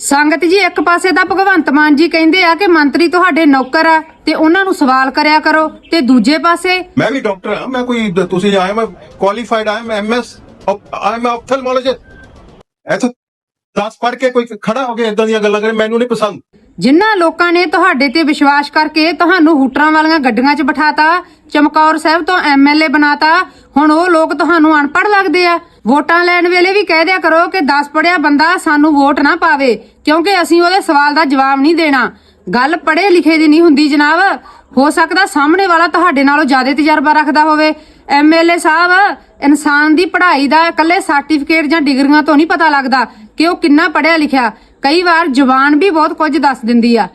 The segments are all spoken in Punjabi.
ਸੰਗਤ ਜੀ ਇੱਕ ਪਾਸੇ ਤਾਂ ਭਗਵੰਤ ਮਾਨ ਜੀ ਕਹਿੰਦੇ ਆ ਕਿ ਮੰਤਰੀ ਤੁਹਾਡੇ ਨੌਕਰ ਆ ਤੇ ਉਹਨਾਂ ਨੂੰ ਸਵਾਲ ਕਰਿਆ ਕਰੋ ਤੇ ਦੂਜੇ ਪਾਸੇ ਮੈਂ ਵੀ ਡਾਕਟਰ ਹਾਂ ਮੈਂ ਕੋਈ ਤੁਸੀਂ ਆਏ ਮੈਂ ਕੁਆਲੀਫਾਈਡ ਆਇਆ ਮੈਂ ਐਮਐਸ ਆਈ ਐਮ ਆਪਥਲਮੋਲੋਜਿਸਟ ਐਸਾ ਦਸ ਪੜ੍ਹ ਕੇ ਕੋਈ ਖੜਾ ਹੋ ਕੇ ਇਦਾਂ ਦੀਆਂ ਗੱਲਾਂ ਕਰੇ ਮੈਨੂੰ ਨਹੀਂ ਪਸੰਦ। ਜਿਨ੍ਹਾਂ ਲੋਕਾਂ ਨੇ ਤੁਹਾਡੇ ਤੇ ਵਿਸ਼ਵਾਸ ਕਰਕੇ ਤੁਹਾਨੂੰ ਹੂਟਰਾਂ ਵਾਲੀਆਂ ਗੱਡੀਆਂ 'ਚ ਬਿਠਾਤਾ ਚਮਕੌਰ ਸਾਹਿਬ ਤੋਂ ਐਮਐਲਏ ਬਣਾਤਾ ਹੁਣ ਉਹ ਲੋਕ ਤੁਹਾਨੂੰ ਅਨਪੜ੍ਹ ਲੱਗਦੇ ਆ। ਵੋਟਾਂ ਲੈਣ ਵੇਲੇ ਵੀ ਕਹਿ ਦਿਆ ਕਰੋ ਕਿ 10 ਪੜਿਆ ਬੰਦਾ ਸਾਨੂੰ ਵੋਟ ਨਾ ਪਾਵੇ, ਕਿਉਂਕਿ ਅਸੀਂ ਉਹਦੇ ਸਵਾਲ ਦਾ ਜਵਾਬ ਨਹੀਂ ਦੇਣਾ। ਗੱਲ ਪੜ੍ਹੇ ਲਿਖੇ ਦੀ ਨਹੀਂ ਹੁੰਦੀ ਜਨਾਬ। ਹੋ ਸਕਦਾ ਸਾਹਮਣੇ ਵਾਲਾ ਤੁਹਾਡੇ ਨਾਲੋਂ ਜ਼ਿਆਦਾ ਤਜਰਬਾ ਰੱਖਦਾ ਹੋਵੇ। ਐਮਐਲਏ ਸਾਹਿਬ, ਇਨਸਾਨ ਦੀ ਪੜ੍ਹਾਈ ਦਾ ਇਕੱਲੇ ਸਰਟੀਫਿਕੇਟ ਜਾਂ ਡਿਗਰੀਆਂ ਤੋਂ ਨਹੀਂ ਪਤਾ ਲੱਗਦਾ ਕਿ ਉਹ ਕਿੰਨਾ ਪੜ੍ਹਿਆ ਲਿਖਿਆ। ਕਈ ਵਾਰ ਜ਼ੁਬਾਨ ਵੀ ਬਹੁਤ ਕੁਝ ਦੱਸ ਦਿੰਦੀ ਆ।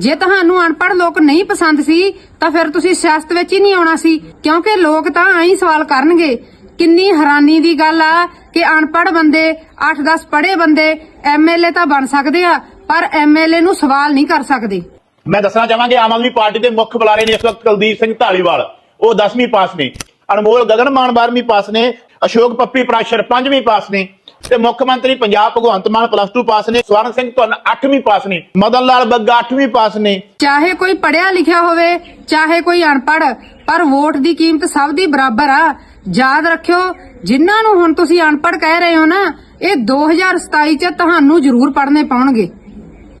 ਜੇ ਤੁਹਾਨੂੰ ਅਨਪੜ੍ਹ ਲੋਕ ਨਹੀਂ ਪਸੰਦ ਸੀ ਤਾਂ ਫਿਰ ਤੁਸੀਂ ਸਿਆਸਤ ਵਿੱਚ ਹੀ ਨਹੀਂ ਆਉਣਾ ਸੀ ਕਿਉਂਕਿ ਲੋਕ ਤਾਂ ਐਂ ਸਵਾਲ ਕਰਨਗੇ ਕਿੰਨੀ ਹੈਰਾਨੀ ਦੀ ਗੱਲ ਆ ਕਿ ਅਨਪੜ੍ਹ ਬੰਦੇ 8-10 ਪੜ੍ਹੇ ਬੰਦੇ ਐਮਐਲਏ ਤਾਂ ਬਣ ਸਕਦੇ ਆ ਪਰ ਐਮਐਲਏ ਨੂੰ ਸਵਾਲ ਨਹੀਂ ਕਰ ਸਕਦੇ। ਮੈਂ ਦੱਸਣਾ ਚਾਹਾਂਗੇ ਆਮ ਆਦਮੀ ਪਾਰਟੀ ਦੇ ਮੁੱਖ ਬੁਲਾਰੇ ਨੇ ਇਸ ਵਕਤ ਕੁਲਦੀਪ ਸਿੰਘ ਢਾਲੀਵਾਲ ਉਹ 10ਵੀਂ ਪਾਸ ਨੇ। ਅਨਮੋਲ ਗਗਨਮਾਨ 12ਵੀਂ ਪਾਸ ਨੇ ਅਸ਼ੋਕ ਪੱਪੀ ਪ੍ਰਾਸ਼ਰ 5ਵੀਂ ਪਾਸ ਨੇ ਤੇ ਮੁੱਖ ਮੰਤਰੀ ਪੰਜਾਬ ਭਗਵੰਤ ਮਾਨ ਪਲੱਸ 2 ਪਾਸ ਨੇ, ਸਵਰਨ ਸਿੰਘ ਧੁੰਨ 8ਵੀਂ ਪਾਸ ਨੇ, ਮਦਨ ਲਾਲ ਬੱਗਾ 8ਵੀਂ ਪਾਸ ਨੇ। ਚਾਹੇ ਕੋਈ ਪੜਿਆ ਲਿਖਿਆ ਹੋਵੇ, ਚਾਹੇ ਕੋਈ ਅਨਪੜ੍ਹ, ਪਰ ਵੋਟ ਦੀ ਕੀਮਤ ਸਭ ਦੀ ਬਰਾਬਰ ਆ। ਯਾਦ ਰੱਖਿਓ, ਜਿਨ੍ਹਾਂ ਨੂੰ ਹੁਣ ਤੁਸੀਂ ਅਨਪੜ੍ਹ ਕਹਿ ਰਹੇ ਹੋ ਨਾ, ਇਹ 2027 ਚ ਤੁਹਾਨੂੰ ਜ਼ਰੂਰ ਪੜਨੇ ਪਾਉਣਗੇ।